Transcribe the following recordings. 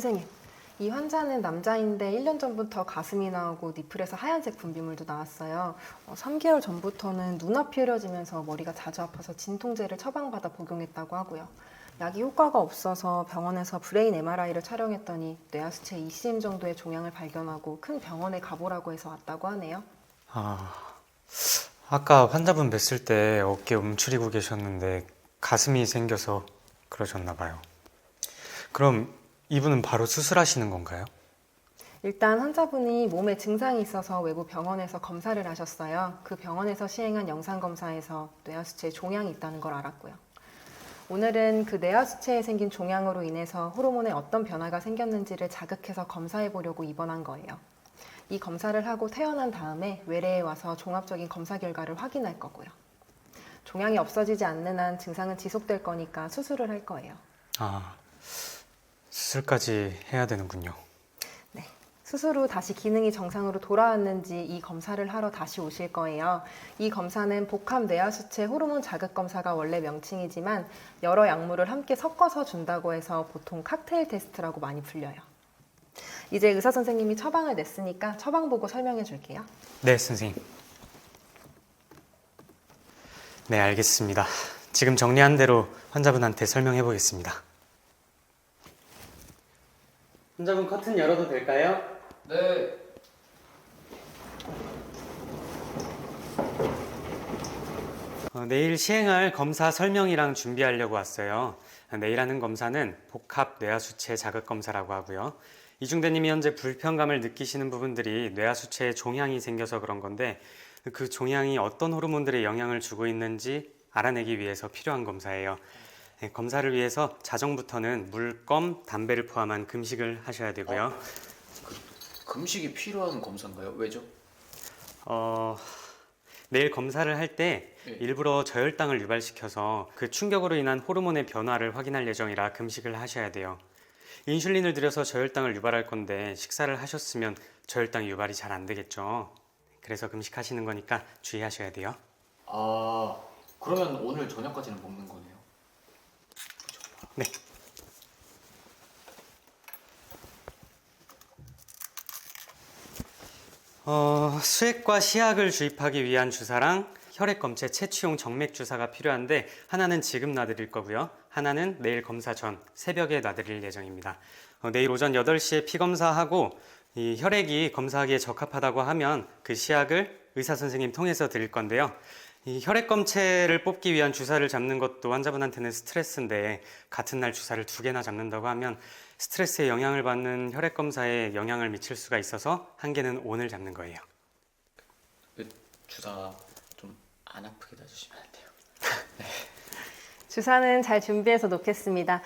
선생님, 이 환자는 남자인데 1년 전부터 가슴이 나오고 니플에서 하얀색 분비물도 나왔어요. 어, 3개월 전부터는 눈앞이 흐려지면서 머리가 자주 아파서 진통제를 처방받아 복용했다고 하고요. 약이 효과가 없어서 병원에서 브레인 MRI를 촬영했더니 뇌하수체 ECM 정도의 종양을 발견하고 큰 병원에 가보라고 해서 왔다고 하네요. 아, 아까 환자분 뵀을 때 어깨 움츠리고 계셨는데 가슴이 생겨서 그러셨나 봐요. 그럼 이분은 바로 수술하시는 건가요? 일단 환자분이 몸에 증상이 있어서 외부 병원에서 검사를 하셨어요. 그 병원에서 시행한 영상 검사에서 뇌하수체에 종양이 있다는 걸 알았고요. 오늘은 그 뇌하수체에 생긴 종양으로 인해서 호르몬에 어떤 변화가 생겼는지를 자극해서 검사해 보려고 입원한 거예요. 이 검사를 하고 퇴원한 다음에 외래에 와서 종합적인 검사 결과를 확인할 거고요. 종양이 없어지지 않는 한 증상은 지속될 거니까 수술을 할 거예요. 아, 수술까지 해야 되는군요. 네. 수술 후 다시 기능이 정상으로 돌아왔는지 이 검사를 하러 다시 오실 거예요. 이 검사는 복합 뇌하수체 호르몬 자극 검사가 원래 명칭이지만 여러 약물을 함께 섞어서 준다고 해서 보통 칵테일 테스트라고 많이 불려요. 이제 의사 선생님이 처방을 냈으니까 처방 보고 설명해 줄게요. 네, 선생님. 네, 알겠습니다. 지금 정리한 대로 환자분한테 설명해 보겠습니다. 환자분 커튼 열어도 될까요? 네. 어, 내일 시행할 검사 설명이랑 준비하려고 왔어요. 내일 하는 검사는 복합 뇌하수체 자극 검사라고 하고요. 이중대님이 현재 불편감을 느끼시는 부분들이 뇌하수체에 종양이 생겨서 그런 건데 그 종양이 어떤 호르몬들에 영향을 주고 있는지 알아내기 위해서 필요한 검사예요. 네, 검사를 위해서 자정부터는 물, 껌, 담배를 포함한 금식을 하셔야 되고요. 금식이 필요한 검사인가요? 왜죠? 어, 내일 검사를 할 때 예. 일부러 저혈당을 유발시켜서 그 충격으로 인한 호르몬의 변화를 확인할 예정이라 금식을 하셔야 돼요. 인슐린을 들여서 저혈당을 유발할 건데 식사를 하셨으면 저혈당 유발이 잘 안 되겠죠. 그래서 금식하시는 거니까 주의하셔야 돼요. 아, 그러면 오늘 저녁까지는 먹는 거네요. 네. 어, 수액과 시약을 주입하기 위한 주사랑 혈액검체 채취용 정맥 주사가 필요한데 하나는 지금 놔드릴 거고요. 하나는 내일 검사 전 새벽에 놔드릴 예정입니다. 어, 내일 오전 8시에 피 검사하고 이 혈액이 검사하기에 적합하다고 하면 그 시약을 의사 선생님 통해서 드릴 건데요. 이 혈액검체를 뽑기 위한 주사를 잡는 것도 환자분한테는 스트레스인데 같은 날 주사를 두 개나 잡는다고 하면 스트레스에 영향을 받는 혈액 검사에 영향을 미칠 수가 있어서 한 개는 오늘 잡는 거예요. 그 주사 좀 안 아프게 놔주시면 안 돼요. 주사는 잘 준비해서 놓겠습니다.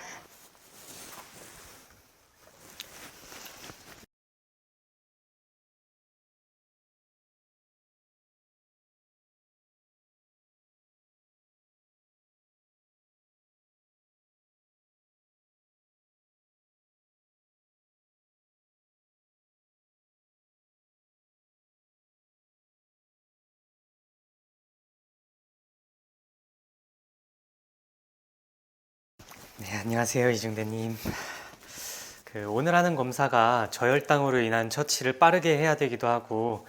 네, 안녕하세요, 이중대님. 그 오늘 하는 검사가 저혈당으로 인한 처치를 빠르게 해야 되기도 하고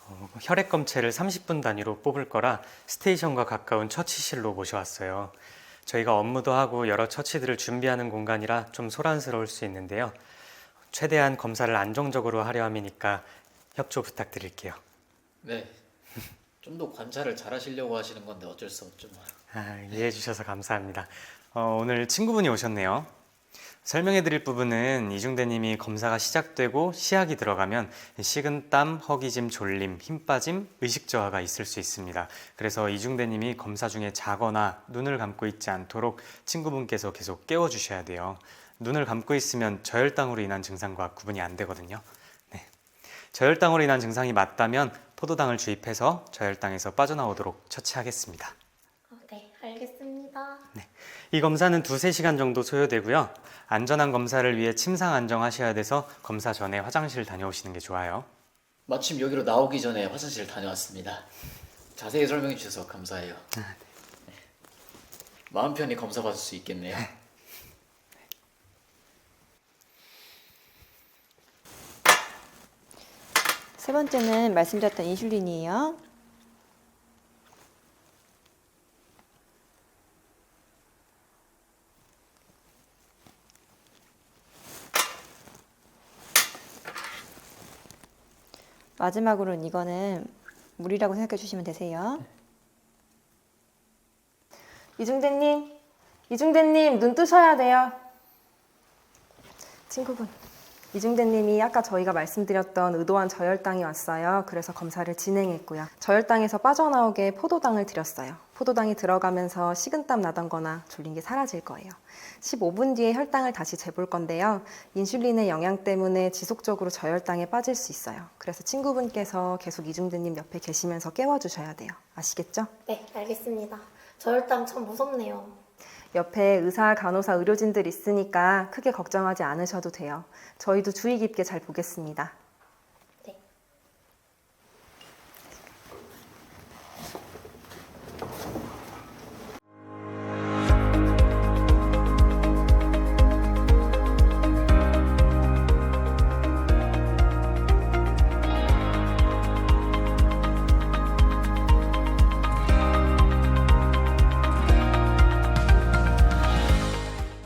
어, 혈액 검체를 30분 단위로 뽑을 거라 스테이션과 가까운 처치실로 모셔왔어요. 저희가 업무도 하고 여러 처치들을 준비하는 공간이라 좀 소란스러울 수 있는데요. 최대한 검사를 안정적으로 하려 함이니까 협조 부탁드릴게요. 네. 좀 더 관찰을 잘 하시려고 하시는 건데 어쩔 수 없죠. 뭐. 아, 이해해 주셔서 감사합니다. 어, 오늘 친구분이 오셨네요. 설명해 드릴 부분은 이중대님이 검사가 시작되고 시약이 들어가면 식은땀, 허기짐, 졸림, 힘 빠짐, 의식 저하가 있을 수 있습니다. 그래서 이중대님이 검사 중에 자거나 눈을 감고 있지 않도록 친구분께서 계속 깨워 주셔야 돼요. 눈을 감고 있으면 저혈당으로 인한 증상과 구분이 안 되거든요. 네. 저혈당으로 인한 증상이 맞다면 포도당을 주입해서 저혈당에서 빠져나오도록 처치하겠습니다. 이 검사는 두세 시간 정도 소요되고요. 안전한 검사를 위해 침상 안정하셔야 돼서 검사 전에 화장실 다녀오시는 게 좋아요. 마침 여기로 나오기 전에 화장실 다녀왔습니다. 자세히 설명해 주셔서 감사해요. 아, 네. 마음 편히 검사 받을 수 있겠네요. 네. 세 번째는 말씀드렸던 인슐린이에요. 마지막으로는 이거는 물이라고 생각해 주시면 되세요. 이중대님, 이중대님 눈 뜨셔야 돼요. 친구분, 이중대님이 아까 저희가 말씀드렸던 의도한 저혈당이 왔어요. 그래서 검사를 진행했고요. 저혈당에서 빠져나오게 포도당을 드렸어요. 포도당이 들어가면서 식은땀 나던거나 졸린 게 사라질 거예요. 15분 뒤에 혈당을 다시 재볼 건데요. 인슐린의 영향 때문에 지속적으로 저혈당에 빠질 수 있어요. 그래서 친구분께서 계속 이중대님 옆에 계시면서 깨워주셔야 돼요. 아시겠죠? 네, 알겠습니다. 저혈당 참 무섭네요. 옆에 의사, 간호사, 의료진들 있으니까 크게 걱정하지 않으셔도 돼요. 저희도 주의 깊게 잘 보겠습니다.